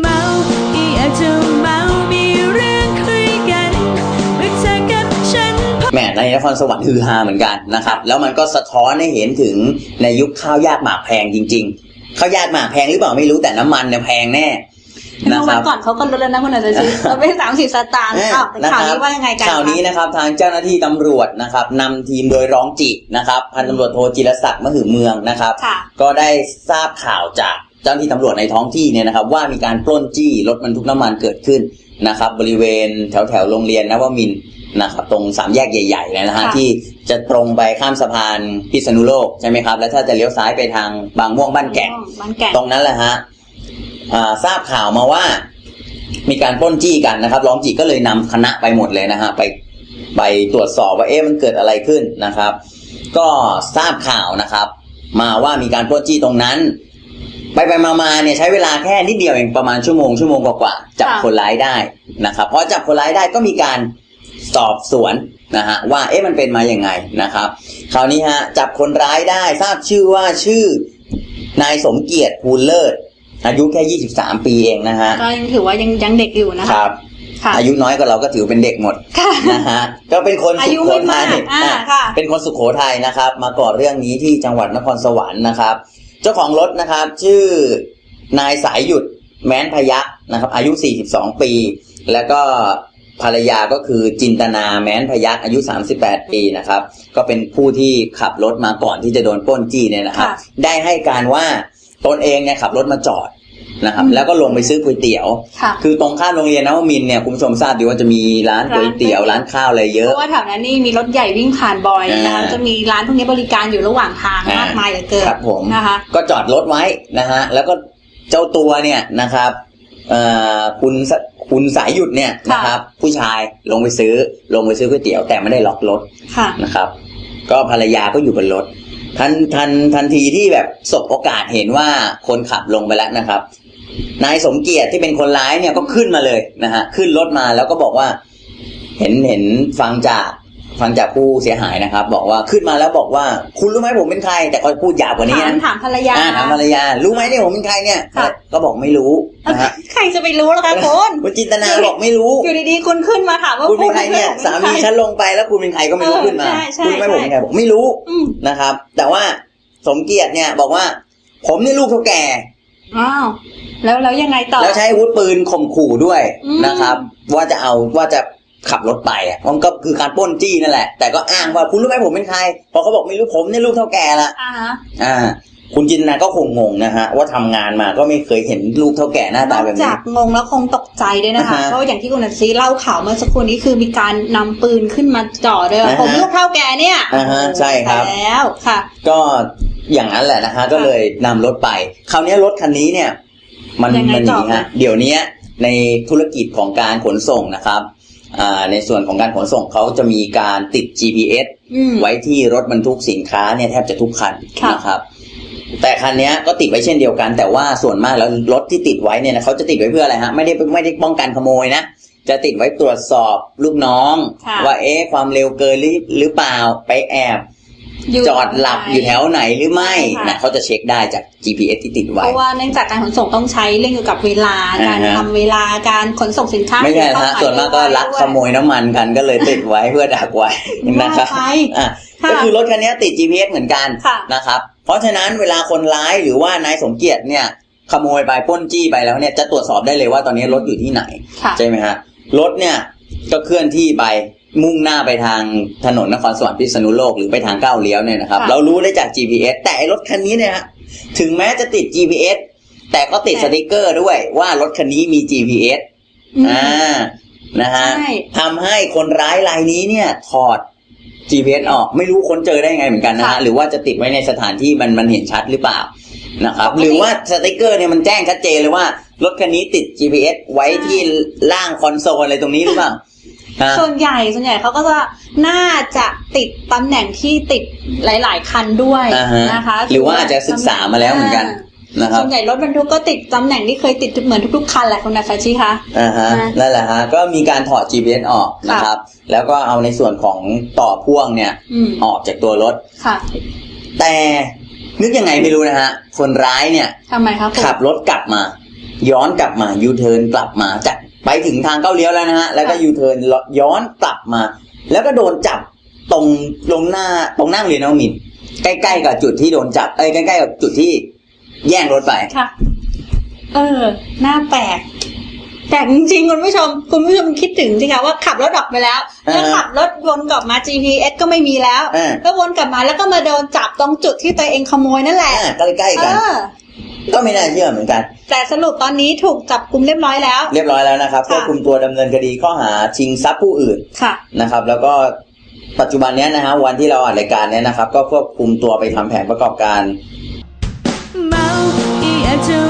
เมาก็อยากจะเมามีเรื่องคุยกันเมื่อเธอกับฉันแหมในนครสวรรค์ฮือฮาเหมือนกันนะครับ แล้วมันก็สะท้อนให้เห็นถึงในยุคข้าวยากหมากแพงจริงๆข้าวยากหมากแพงหรือเปล่าไม่รู้แต่น้ำมันเนี่ยแพงแน่เมื่นะอควัรันบ ก่อนเขาก็ลดแล้วนะคุณอาจารย์เราไปสามสิบสตางค์อ้าวแต่ข่าวนี้ว่ายังไงกัน ข่าวนี้คะนะครับทางเจ้าหน้าที่ตำรวจนะครับนำทีมโดยร้องจินะครับ พันตำรวจโทจิรศักดิ์มหือเมืองนะครับ ค่ะ ก็ได้ทราบข่าวจากเจ้าหน้าที่ตำรวจในท้องที่เนี่ยนะครับ ว่ามีการปล้นจี้รถบรรทุกน้ำมันเกิดขึ้นนะครับ บริเวณแถวแถวๆโรงเรียนนวมินทร์นะครับตรงสามแยกใหญ่ๆเลยนะฮะค่ะที่จะตรงไปข้ามสะพานพิษณุโลกใช่ไหมครับ แล้วถ้าจะเลี้ยวซ้ายไปทางบางม่วงบ้านแก่งบ้านแก่งตรงนั้นแหละฮะอ่าทราบข่าวมาว่า มีการปล้นจี้กันนะครับรองจีก็เลยนำคณะไปหมดเลยนะฮะไปไปตรวจสอบว่าเอ๊ะมันเกิดอะไรขึ้นนะครับ ก็ทราบข่าวนะครับ มาว่ามีการปล้นจี้ตรงนั้น ไปไปมามาเนี่ยใช้เวลาแค่นิดเดียวเองประมาณชั่วโมงชั่วโมงกว่าๆจับค่ะ คนร้ายได้นะครับพอจับคนร้ายได้ก็มีการสอบสวนนะฮะว่าเอ๊ะมันเป็นมาอย่างไงนะครับคราวนี้ฮะจับคนร้ายได้ทราบชื่อว่าชื่อนายสมเกียรติภูลเลิศอายุแค่ 23 ปีเองนะฮะก็ยังถือว่ายังยังเด็กอยู่นะคคะรับ ค่ะ อายุน้อยกว่าเราก็ถือเป็นเด็กหมดค่ะ นะฮะก็เป็นคนอาสุยุโขไม่ทัมายกอ่าอะค่ะ เป็นคนสุโขทัยนะครับ มาก่อเรื่องนี้ที่จังหวัดนครสวรรค์นะครับ เจ้าของรถนะครับ ชื่อนายสายหยุดแม้นพยักนะครับ อายุ 42 ปี แล้วก็ภรรยาก็คือจินตนาแม้นพยักอายุ 38 ปีนะครับ ก็เป็นผู้ที่ขับรถมาก่อนที่จะโดนปล้นจี้เนี่ยนะครับค่ะได้ให้การว่าตนเองเนี่ยขับรถมาจอด นะครับอืมแล้วก็ลงไปซื้อก๋วยเตี๋ยวค่ะคือตรงข้ามโรงเรียนนวมินทร์เนี่ยคุณผู้ชมทราบดีว่าจะมีร้านก๋วยเตี๋ยวร้านร้านข้าวอะไรเยเพอะราะว่าแถวนั้นนี่มีรถใหญ่วิ่งผ่านบ่อยนะคะอ่าจะมีร้านพวกนี้บริการอยู่ระหว่างทางอ่ามมากมายเหลือเกินครับผมนะคะ ก็จอดรถไว้นะฮะแล้วก็เจ้าตัวเนี่ยนะครับเอ่อคุณสคุณสายหยุดเนี่ยค่ะนะครับ ผู้ชายลงไปซื้อลงไปซื้อก๋วยเตี๋ยวแต่ไม่ได้ล็อกรถค่ะนะครับ ก็ภรรยาก็อยู่บนรถทันทันทันทีที่แบบสบโอกาสเห็นว่าคนขับลงไปแล้วนะครับ นายสมเกียรติที่เป็นคนร้ายเนี่ยก็ขึ้นมาเลยนะฮะขึ้นรถมาแล้วก็บอกว่า เห็นเห็นฟังจากฟังจากผู้เสียหายนะครับ บอกว่าขึ้นมาแล้วบอกว่า คุณรู้ไหมผมเป็นใคร แต่เขาพูดหยาบกว่านี้ถามนะถามภรรยาอ่าถามภรรยา รู้ไหมเนี่ยผมเป็นใครเนี่ยค่ะ ก็บอกไม่รู้นะฮะใครจะไปรู้ล่ะคะคุณคุณจินตนาบอกไม่รู้ อยู่ดีๆคุณขึ้นมาถามว่าคุณเป็นใครเนี่ยณสามีฉันลงไปแล้วคุณเป็นใครก็ไม่รู้เออขึ้นมาใช่ใช่คุณรู้ไหมใช่ผมเป็นใครบอกไม่รู้อืมนะครับ แต่ว่าสมเกียรติเนี่ยบอกว่า ผมนี่ลูกเท่าแก่ อ้าวแล้วแล้วยังไงต่อ แล้วใช้อาวุธปืนข่มขู่ด้วยอืม นะครับ ว่าจะเอาว่าจะขับรถไปอะมันก็คือการปล้นจี้นั่นแหละ แต่ก็อ้างว่าคุณรู้ไหมผมเป็นใครพอเขาบอกไม่รู้ผมเนี่ยลูกเท่าแก่ละ อ่าฮะอ่า คุณจินตนาก็คงงงนะฮะ ว่าทำงานมาก็ไม่เคยเห็นลูกเท่าแก่หน้านตาอกแบบจานี้กงงแล้วคงตกใจด้วยนะคะ อ่าฮะเพราะอย่างที่คุณอันซีเล่าข่าวเมื่อสักครู่นี้คือมีการนำปืนขึ้นมาจ่อด้วยว่าอ่าฮะผมลูกเท่าแกเนี่ยอ่าฮะใช่ครับ ตายแล้วค่ะ ก็ อย่างนั้นแหละนะฮะก็เลยนำรถไป คราวนี้รถคันนี้เนี่ย มันยังไงมันหต่นีอฮะคะเดี๋ยวนี้ในธุรกิจของการขนส่งนะครับอ่าในส่วนของการขนส่งเขาจะมีการติด GPS อืมไว้ที่รถบรรทุกสินค้าเนี่ยแทบจะทุกคันค่ะนะครับ แต่คันเนี้ยก็ติดไว้เช่นเดียวกัน แต่ว่าส่วนมากแล้วรถที่ติดไว้เนี่ยนะเขาจะติดไว้เพื่ออะไรฮะไม่ได้ไม่ได้ป้องกันขโมยนะจะติดไว้ตรวจสอบลูกน้องค่ะว่าเอ๊ะความเร็วเกินหรือหรือเปล่าไปแอบยู่ จอดหลับอยู่แถวไหนหรือไม่ใช่ค่ะนะเขาจะเช็คได้จาก GPS ที่ติดเพไว้ราะว่าเนื่องจากการขนส่งต้องใช้เรื่องเกี่ยวกับเวลา การอ่าฮะทำเวลาการขนส่งสินค้า ไม่ใช่เข้ฮะขยส่วนมากก็ลักขโมยน้ำมันกันก็เลยติดไว้เพื่อดักไว้นะครับว่าไปอะค่ะก็คือรถคันนี้ติด GPS เหมือนกันค่ะนะครับ เพราะฉะนั้นเวลาคนร้ายหรือว่านายสมเกียรติเนี่ยขโมยไปปล้นจี้ไปแล้วเนี่ยจะตรวจสอบได้เลยว่าตอนนี้รถอยู่ที่ไหนค่ะใช่ไหมฮะรถเนี่ยก็เคลื่อนที่ไป มุ่งหน้าไปทางถนนนครสวรรค์พิษณุโลกหรือไปทางก้าวเลี้ยวเนี่ยนะครับ ค่ะ เรารู้ได้จาก GPS แต่ไอ้รถคันนี้เนี่ยฮะถึงแม้จะติด GPS แต่ก็ติดแต่สติกเกอร์ด้วยว่ารถคันนี้มี GPS อืม อ่านะฮะใช่ ทำให้คนร้ายรายนี้เนี่ยถอด GPS ออกไม่รู้ค้นเจอได้ไงเหมือนกันนะฮะค่ะ หรือว่าจะติดไว้ในสถานที่มันมันเห็นชัดหรือเปล่านะครับปกติหรือว่าสติกเกอร์เนี่ยมันแจ้งชัดเจนเลยว่ารถคันนี้ติด GPS ไว้ที่ล่างคอนโซลอะไรตรงนี้หรือเปล่าฮะ ส่วนใหญ่ส่วนใหญ่เขาก็จะน่าจะติดตำแหน่งที่ติดหลาย ๆ คันด้วยอ่าฮะนะคะ หรือว่าอาจจะศึกษามาแล้วเหมือนกันนะครับส่วนใหญ่รถบรรทุกก็ติดตำแหน่งที่เคยติดเหมือนทุกๆคันแหละคุณนาฟาชิคะอ่าฮะอะนั่นแหละฮะก็มีการถอด GPS ออกนะครับ แล้วก็เอาในส่วนของต่อพ่วงเนี่ยอืมออกจากตัวรถค่ะ แต่นึกยังไงไม่รู้นะฮะคนร้ายเนี่ยทำไมครับคุณขับรถกลับมา ย้อนกลับมายูเทิร์นกลับมาจาก ไปถึงทางเข้าเลี้ยวแล้วนะฮะ แล้วก็ยูเทิร์นย้อนกลับมา แล้วก็โดนจับตรงลงหน้าตรงหน้าโรงเรียนนวมินทร์ใกล้ๆกับจุดที่โดนจับเอ้ยใกล้ๆกับจุดที่แย่งรถไปค่ะ เออ หน้าแปลกแปลกจริงๆคุณผู้ชม คุณผู้ชมคิดถึงสิคะว่าขับรถออกไปแล้วแล้วอ่าฮะขับรถวนกลับมา GPS ก็ไม่มีแล้วอ่าก็วนกลับมาแล้วก็มาโดนจับตรงจุดที่ตัวเองขโมยนั่นแหละอ่าใกล้ๆเอกันอ ก็ไม่น่าเชื่อเหมือนกัน แต่สรุปตอนนี้ถูกจับกุมเรียบร้อยแล้ว เรียบร้อยแล้วนะครับค่ะก็คุมตัวดำเนินคดีข้อหาชิงทรัพย์ผู้อื่นค่ะนะครับ แล้วก็ปัจจุบันเนี้ยนะฮะวันที่เราอัดรายการเนี้ยนะครับ ก็ควบคุมตัวไปทำแผนประกอบการเมาอีอาจจะ